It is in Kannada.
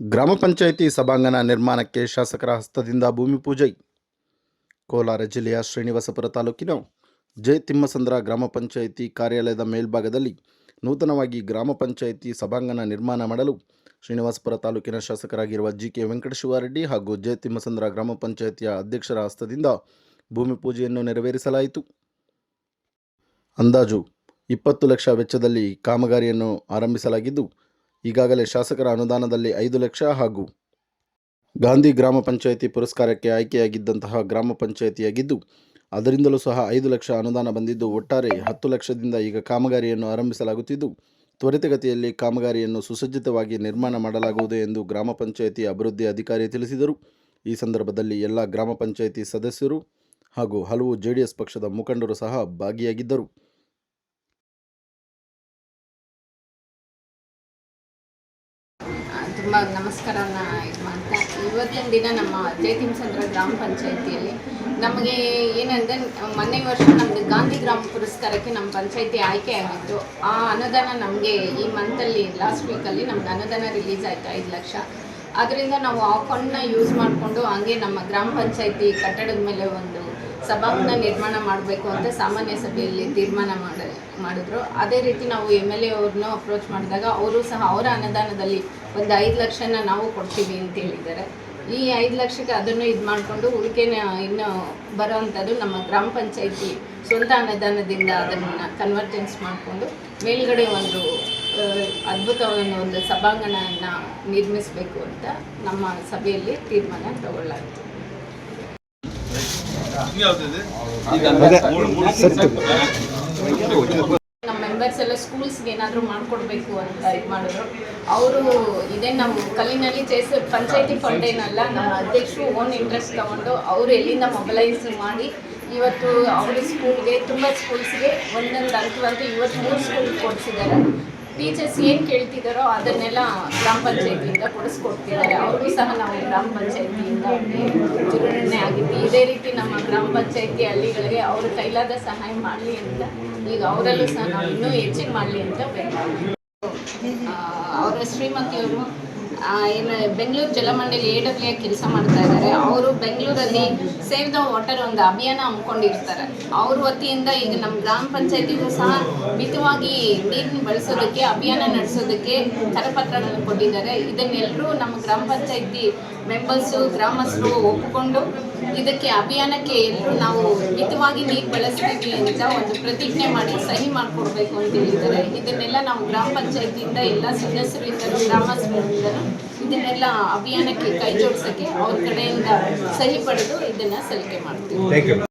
ಗ್ರಾಮ ಪಂಚಾಯಿತಿ ಸಭಾಂಗಣ ನಿರ್ಮಾಣಕ್ಕೆ ಶಾಸಕರ ಹಸ್ತದಿಂದ ಭೂಮಿ ಪೂಜೆ. ಕೋಲಾರ ಜಿಲ್ಲೆಯ ಶ್ರೀನಿವಾಸಪುರ ತಾಲೂಕಿನ ಜೆ ತಿಮ್ಮಸಂದ್ರ ಗ್ರಾಮ ಪಂಚಾಯಿತಿ ಕಾರ್ಯಾಲಯದ ಮೇಲ್ಭಾಗದಲ್ಲಿ ನೂತನವಾಗಿ ಗ್ರಾಮ ಪಂಚಾಯಿತಿ ಸಭಾಂಗಣ ನಿರ್ಮಾಣ ಮಾಡಲು ಶ್ರೀನಿವಾಸಪುರ ತಾಲೂಕಿನ ಶಾಸಕರಾಗಿರುವ ಜಿ ಕೆ ವೆಂಕಟಶಿವಾರೆಡ್ಡಿ ಹಾಗೂ ಜೆ ತಿಮ್ಮಸಂದ್ರ ಗ್ರಾಮ ಪಂಚಾಯಿತಿಯ ಅಧ್ಯಕ್ಷರ ಹಸ್ತದಿಂದ ಭೂಮಿ ಪೂಜೆಯನ್ನು ನೆರವೇರಿಸಲಾಯಿತು. ಅಂದಾಜು ಇಪ್ಪತ್ತು ಲಕ್ಷ ವೆಚ್ಚದಲ್ಲಿ ಕಾಮಗಾರಿಯನ್ನು ಆರಂಭಿಸಲಾಗಿದ್ದು ಈಗಾಗಲೇ ಶಾಸಕರ ಅನುದಾನದಲ್ಲಿ ಐದು ಲಕ್ಷ ಹಾಗೂ ಗಾಂಧಿ ಗ್ರಾಮ ಪಂಚಾಯಿತಿ ಪುರಸ್ಕಾರಕ್ಕೆ ಆಯ್ಕೆಯಾಗಿದ್ದಂತಹ ಗ್ರಾಮ ಪಂಚಾಯಿತಿಯಾಗಿದ್ದು, ಅದರಿಂದಲೂ ಸಹ ಐದು ಲಕ್ಷ ಅನುದಾನ ಬಂದಿದ್ದು, ಒಟ್ಟಾರೆ ಹತ್ತು ಲಕ್ಷದಿಂದ ಈಗ ಕಾಮಗಾರಿಯನ್ನು ಆರಂಭಿಸಲಾಗುತ್ತಿದ್ದು, ತ್ವರಿತಗತಿಯಲ್ಲಿ ಕಾಮಗಾರಿಯನ್ನು ಸುಸಜ್ಜಿತವಾಗಿ ನಿರ್ಮಾಣ ಮಾಡಲಾಗುವುದು ಎಂದು ಗ್ರಾಮ ಪಂಚಾಯಿತಿ ಅಭಿವೃದ್ಧಿ ಅಧಿಕಾರಿ ತಿಳಿಸಿದರು. ಈ ಸಂದರ್ಭದಲ್ಲಿ ಎಲ್ಲ ಗ್ರಾಮ ಪಂಚಾಯಿತಿ ಸದಸ್ಯರು ಹಾಗೂ ಹಲವು ಜೆಡಿಎಸ್ ಪಕ್ಷದ ಮುಖಂಡರು ಸಹ ಭಾಗಿಯಾಗಿದ್ದರು. ತುಂಬ ನಮಸ್ಕಾರನ ಇದು ಮಾಡ್ತಾ ಇವತ್ತಿನ ದಿನ ನಮ್ಮ ಜಯತಿಂಸಂದ್ರ ಗ್ರಾಮ ಪಂಚಾಯಿತಿಯಲ್ಲಿ ನಮಗೆ ಏನಂದರೆ, ಮೊನ್ನೆ ವರ್ಷ ನಮ್ಮದು ಗಾಂಧಿ ಗ್ರಾಮ ಪುರಸ್ಕಾರಕ್ಕೆ ನಮ್ಮ ಪಂಚಾಯಿತಿ ಆಯ್ಕೆ ಆಗಿತ್ತು. ಆ ಅನುದಾನ ನಮಗೆ ಈ ಮಂತಲ್ಲಿ ಲಾಸ್ಟ್ ವೀಕಲ್ಲಿ ನಮ್ಗೆ ಅನುದಾನ ರಿಲೀಸ್ ಆಯಿತು ಐದು ಲಕ್ಷ. ಅದರಿಂದ ನಾವು ಆ ಫಂಡ್ನ ಯೂಸ್ ಮಾಡಿಕೊಂಡು ಹಂಗೆ ನಮ್ಮ ಗ್ರಾಮ ಪಂಚಾಯಿತಿ ಕಟ್ಟಡದ ಮೇಲೆ ಒಂದು ಸಭಾಂಗಣ ನಿರ್ಮಾಣ ಮಾಡಬೇಕು ಅಂತ ಸಾಮಾನ್ಯ ಸಭೆಯಲ್ಲಿ ತೀರ್ಮಾನ ಮಾಡ, ಮಾಡಿದ್ರು. ಅದೇ ರೀತಿ ನಾವು ಎಂ ಎಲ್ ಎ ಅವ್ರನ್ನೂ ಅಪ್ರೋಚ್ ಮಾಡಿದಾಗ ಅವರು ಸಹ ಅವರ ಅನುದಾನದಲ್ಲಿ ಒಂದು ಐದು ಲಕ್ಷನ ನಾವು ಕೊಡ್ತೀವಿ ಅಂತ ಹೇಳಿದ್ದಾರೆ. ಈ ಐದು ಲಕ್ಷಕ್ಕೆ ಅದನ್ನು ಇದು ಮಾಡಿಕೊಂಡು ಉಳಿಕೆನ ಇನ್ನು ಬರೋವಂಥದ್ದು ನಮ್ಮ ಗ್ರಾಮ ಪಂಚಾಯಿತಿ ಸ್ವಂತ ಅನುದಾನದಿಂದ ಅದನ್ನು ಕನ್ವರ್ಜೆನ್ಸ್ ಮಾಡಿಕೊಂಡು ಮೇಲ್ಗಡೆ ಒಂದು ಅದ್ಭುತವನ್ನು ಒಂದು ಸಭಾಂಗಣವನ್ನು ನಿರ್ಮಿಸಬೇಕು ಅಂತ ನಮ್ಮ ಸಭೆಯಲ್ಲಿ ತೀರ್ಮಾನ ತಗೊಳ್ಳಾಯಿತು ನಮ್ಮ ಮೆಂಬರ್ಸ್ ಎಲ್ಲ ಸ್ಕೂಲ್ಸ್ಗೆ ಏನಾದರೂ ಮಾಡಿಕೊಡ್ಬೇಕು ಅಂತ ಇದು ಮಾಡಿದ್ರು. ಅವರು ಇದೇ ನಮ್ಮ ಕಲ್ಲಿನಲ್ಲಿ ಚೇಸ ಪಂಚಾಯತಿ ಫಂಡ್ ಏನಲ್ಲ ನಮ್ಮ ಅಧ್ಯಕ್ಷರು ಓನ್ ಇಂಟ್ರೆಸ್ಟ್ ತಗೊಂಡು ಅವರು ಎಲ್ಲಿಂದ ಮೊಬಲೈಸ್ ಮಾಡಿ ಇವತ್ತು ಅವ್ರ ಸ್ಕೂಲ್ಗೆ ತುಂಬ ಸ್ಕೂಲ್ಸ್ಗೆ ಒಂದೊಂದು ಹಂತವಂತೂ ಇವತ್ತು ಮೂರು ಸ್ಕೂಲ್ ಕೊಡಿಸಿದ್ದಾರೆ. ಟೀಚರ್ಸ್ ಏನು ಕೇಳ್ತಿದ್ದಾರೋ ಅದನ್ನೆಲ್ಲ ಗ್ರಾಮ ಪಂಚಾಯತಿಯಿಂದ ಕೊಡಿಸ್ಕೊಡ್ತಿದ್ದಾರೆ. ಅವ್ರಿಗೂ ಸಹ ನಾವು ಗ್ರಾಮ ಪಂಚಾಯತಿಯಿಂದ ಚುನಾವಣೆ ಆಗಿದ್ದು ಇದೇ ರೀತಿ ನಮ್ಮ ಗ್ರಾಮ ಪಂಚಾಯತಿ ಹಳ್ಳಿಗಳಿಗೆ ಅವ್ರ ಕೈಲಾದ ಸಹಾಯ ಮಾಡಲಿ ಅಂತ, ಈಗ ಅವರಲ್ಲೂ ಸಹ ನಾವು ಇನ್ನೂ ಹೆಚ್ಚಿಗೆ ಮಾಡಲಿ ಅಂತ ಬೇಕು ಅವರ ಶ್ರೀಮತಿಯವರು ಏನು, ಬೆಂಗಳೂರು ಜಲಮಂಡಳಿ ಎ ಡಬ್ಲ್ಯೂ ಕೆಲಸ ಮಾಡ್ತಾ ಇದ್ದಾರೆ ಅವರು ಬೆಂಗಳೂರಲ್ಲಿ ಸೇವ್ ದ ವಾಟರ್ ಒಂದು ಅಭಿಯಾನ ಹಮ್ಮಿಕೊಂಡಿರ್ತಾರೆ. ಅವ್ರ ವತಿಯಿಂದ ಈಗ ನಮ್ಮ ಗ್ರಾಮ ಪಂಚಾಯತಿಗೂ ಸಹ ಮಿತವಾಗಿ ನೀರನ್ನು ಬಳಸೋದಕ್ಕೆ, ಅಭಿಯಾನ ನಡೆಸೋದಕ್ಕೆ ಕರಪತ್ರಗಳನ್ನು ಕೊಟ್ಟಿದ್ದಾರೆ. ಇದನ್ನೆಲ್ಲರೂ ನಮ್ಮ ಗ್ರಾಮ ಪಂಚಾಯತಿ ಮೆಂಬರ್ಸು, ಗ್ರಾಮಸ್ಥರು ಒಪ್ಪಿಕೊಂಡು ಇದಕ್ಕೆ ಅಭಿಯಾನಕ್ಕೆ ಎಲ್ಲರೂ ನಾವು ಮಿತವಾಗಿ ನೀರು ಬಳಸ್ತೀವಿ ಅಂತ ಒಂದು ಪ್ರತಿಜ್ಞೆ ಮಾಡಿ ಸಹಿ ಮಾಡಿಕೊಡ್ಬೇಕು ಅಂತ ಹೇಳಿದ್ದಾರೆ. ಇದನ್ನೆಲ್ಲ ನಾವು ಗ್ರಾಮ ಪಂಚಾಯತಿಯಿಂದ ಎಲ್ಲ ಸದಸ್ಯರಿಂದಲೂ ಗ್ರಾಮಸ್ಥರಿಂದಲೂ ಇದನ್ನೆಲ್ಲ ಅಭಿಯಾನಕ್ಕೆ ಕೈ ಜೋಡಿಸೋಕ್ಕೆ ಅವ್ರ ಕಡೆಯಿಂದ ಸಹಿ ಪಡೆದು ಇದನ್ನ ಸಲ್ಲಿಕೆ ಮಾಡ್ತೀವಿ.